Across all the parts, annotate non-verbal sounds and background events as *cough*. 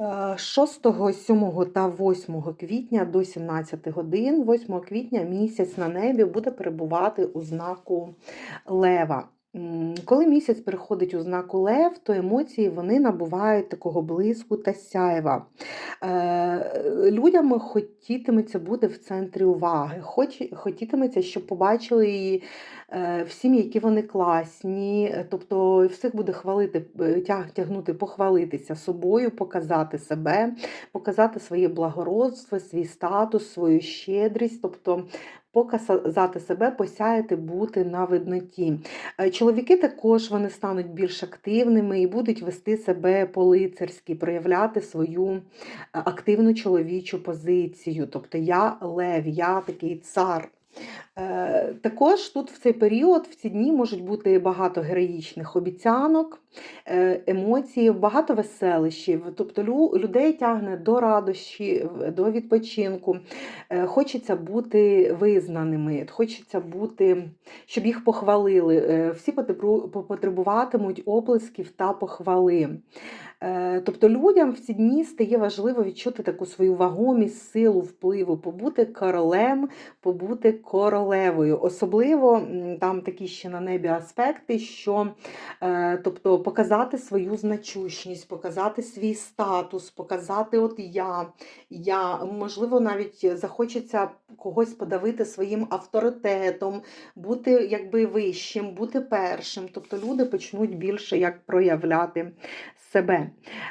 Е, 6, 7 та 8 квітня до 17 годин, 8 квітня місяць на небі буде перебувати у знаку Лева. Коли місяць переходить у знаку Лев, то емоції вони набувають такого блиску та сяйва. Е, Людям хотітиметься бути в центрі уваги, хотітиметься, щоб побачили її е, всім, які вони класні. Тобто всіх буде хвалити, е, тяг, тягнути, похвалитися собою, показати себе, показати своє благородство, свій статус, свою щедрість. Тобто Показати себе, посяяти, бути на видноті. Е, Чоловіки також вони стануть більш активними і будуть вести себе по-лицарськи, проявляти свою е, активну чоловічу позицію. Тобто я лев, я такий цар. Е, Також тут в цей період, в ці дні можуть бути багато героїчних обіцянок, е, емоцій, багато веселищів. Тобто людей тягне до радощі, до відпочинку. Е, Хочеться бути визнаними, хочеться бути, щоб їх похвалили. Всі потребуватимуть оплесків та похвали. Тобто людям в ці дні стає важливо відчути таку свою вагомість, силу впливу, побути королем, побути королевою. Особливо там такі ще на небі аспекти, що е, тобто показати свою значущність, показати свій статус, показати от я, я, можливо, навіть захочеться когось подавити своїм авторитетом, бути якби вищим, бути першим. Тобто люди почнуть більше як проявляти себе.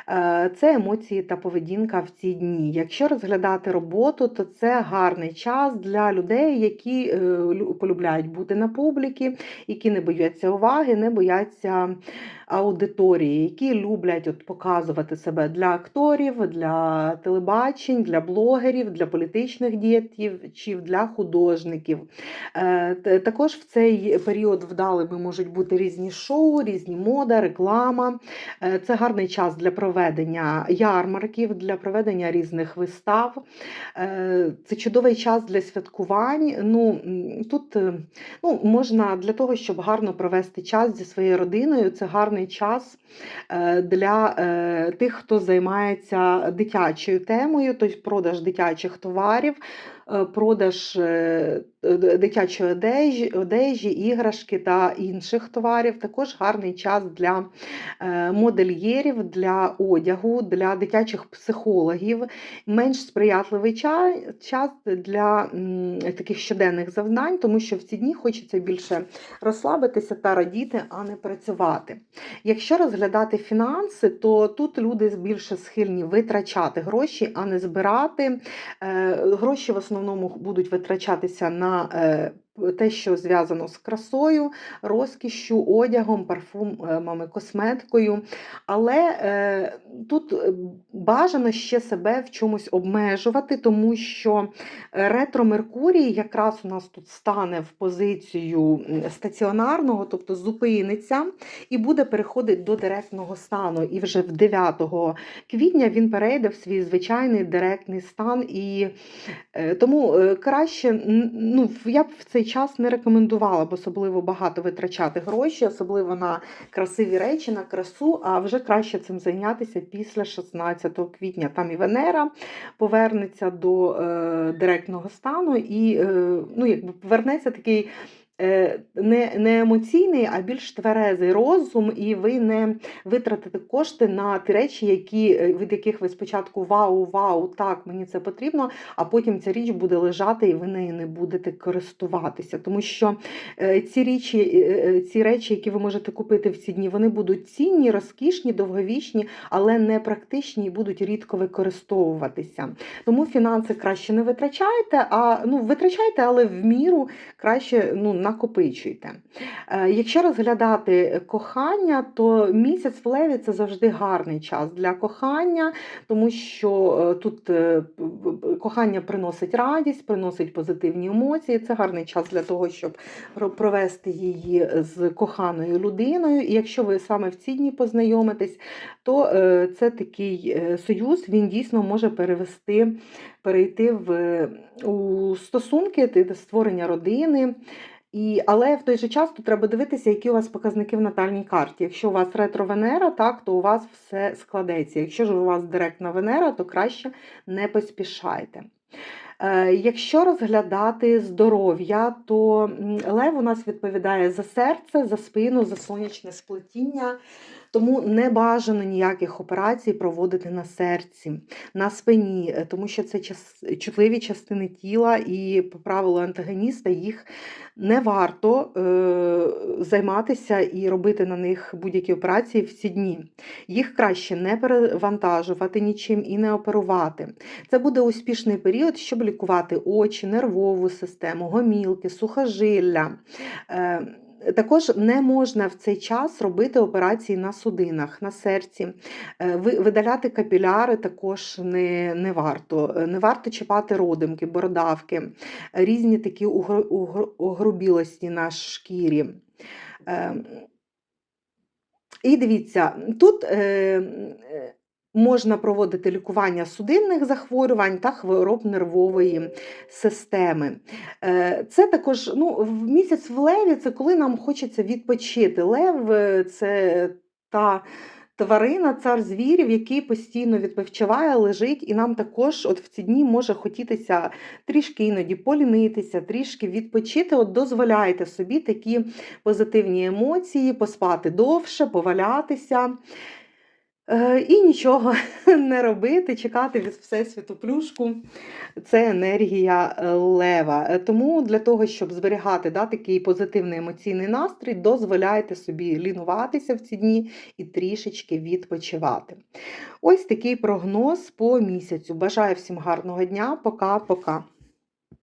Е, Це емоції та поведінка в ці дні. Якщо розглядати роботу, то це гарний час для людей, які е, лю- полюбляють бути на публіки, які не бояться уваги, не бояться аудиторії, які люблять от показувати себе для акторів, для телебачень, для блогерів, для політичних діячів, для художників. Е, Також в цей період вдалими можуть бути різні шоу, різні мода, реклама. Е, Це гарний час для проведення ярмарків, для проведення різних вистав. Е, Це чудовий час для святкувань. Ну, тут е, ну, можна для того, щоб гарно провести час зі своєю родиною. Це гарний час е, для е, тих, хто займається дитячою темою, тобто продаж дитячих товарів, продаж е, дитячої одежі, одежі, іграшки та інших товарів. Також гарний час для е, модельєрів, для одягу, для дитячих психологів, менш сприятливий час для таких щоденних завдань, тому що в ці дні хочеться більше розслабитися та радіти, а не працювати. Якщо розглядати фінанси, то тут люди більше схильні витрачати гроші, а не збирати. Е, Гроші в основному будуть витрачатися на е, те, що зв'язано з красою, розкішшю, одягом, парфумами, косметикою. Але е, тут е, бажано ще себе в чомусь обмежувати, тому що ретро Меркурій якраз у нас тут стане в позицію стаціонарного, тобто зупиниться і буде переходити до директного стану. І вже в 9 квітня він перейде в свій звичайний директний стан. І е, тому е, краще, ну, я б в цей час не рекомендувала б особливо багато витрачати гроші, особливо на красиві речі, на красу, а вже краще цим зайнятися після 16 квітня. Там і Венера повернеться до е, директного стану, і е, ну, якби повернеться такий. Е, Не, не емоційний, а більш тверезий розум, і ви не витратите кошти на ті речі, які, е, від яких ви спочатку вау, вау, так, мені це потрібно, а потім ця річ буде лежати і ви нею не будете користуватися. Тому що е, ці речі, ці речі, які ви можете купити в ці дні, вони будуть цінні, розкішні, довговічні, але не практичні і будуть рідко використовуватися. Тому фінанси краще не витрачайте, а ну витрачайте, але в міру краще ну, накопичуйте. Е, Якщо розглядати кохання, то місяць в леві це завжди гарний час для кохання, тому що е, тут е, кохання приносить радість, приносить позитивні емоції. Це гарний час для того, щоб провести її з коханою людиною. І якщо ви саме в ці дні познайомитесь, то це такий союз, він дійсно може перевести, перейти в, у стосунки, створення родини. І, але в той же час тут треба дивитися, які у вас показники в натальній карті. Якщо у вас ретро-Венера, так, то у вас все складеться. Якщо ж у вас директна Венера, то краще не поспішайте. Е, Якщо розглядати здоров'я, то лев у нас відповідає за серце, за спину, за сонячне сплетіння. Тому не бажано ніяких операцій проводити на серці, на спині, е, тому що це час- чутливі частини тіла, і по правилу антагоніста їх не варто е, займатися і робити на них будь-які операції в ці дні. Їх краще не перевантажувати нічим і не оперувати. Це буде успішний період, щоб лікувати очі, нервову систему, гомілки, сухожилля. Е, Також не можна в цей час робити операції на судинах, на серці. Е, Видаляти капіляри також не, не варто. Е, Не варто чіпати родимки, бородавки, різні такі огрубілості на шкірі. Е, І дивіться, тут е, можна проводити лікування судинних захворювань та хвороб нервової системи. Е, Це також ну, місяць в леві це коли нам хочеться відпочити. Лев е, це та тварина, цар звірів, який постійно відпочиває, лежить, і нам також от в ці дні може хотітися трішки іноді полінитися, трішки відпочити. От дозволяйте собі такі позитивні емоції, поспати довше, повалятися. Е, І нічого *laughs* не робити, чекати від Всесвіту плюшку. Це енергія е, лева. Е, Тому для того, щоб зберігати да, такий позитивний емоційний настрій, дозволяйте собі лінуватися в ці дні і трішечки відпочивати. Ось такий прогноз по місяцю. Бажаю всім гарного дня. Пока-пока.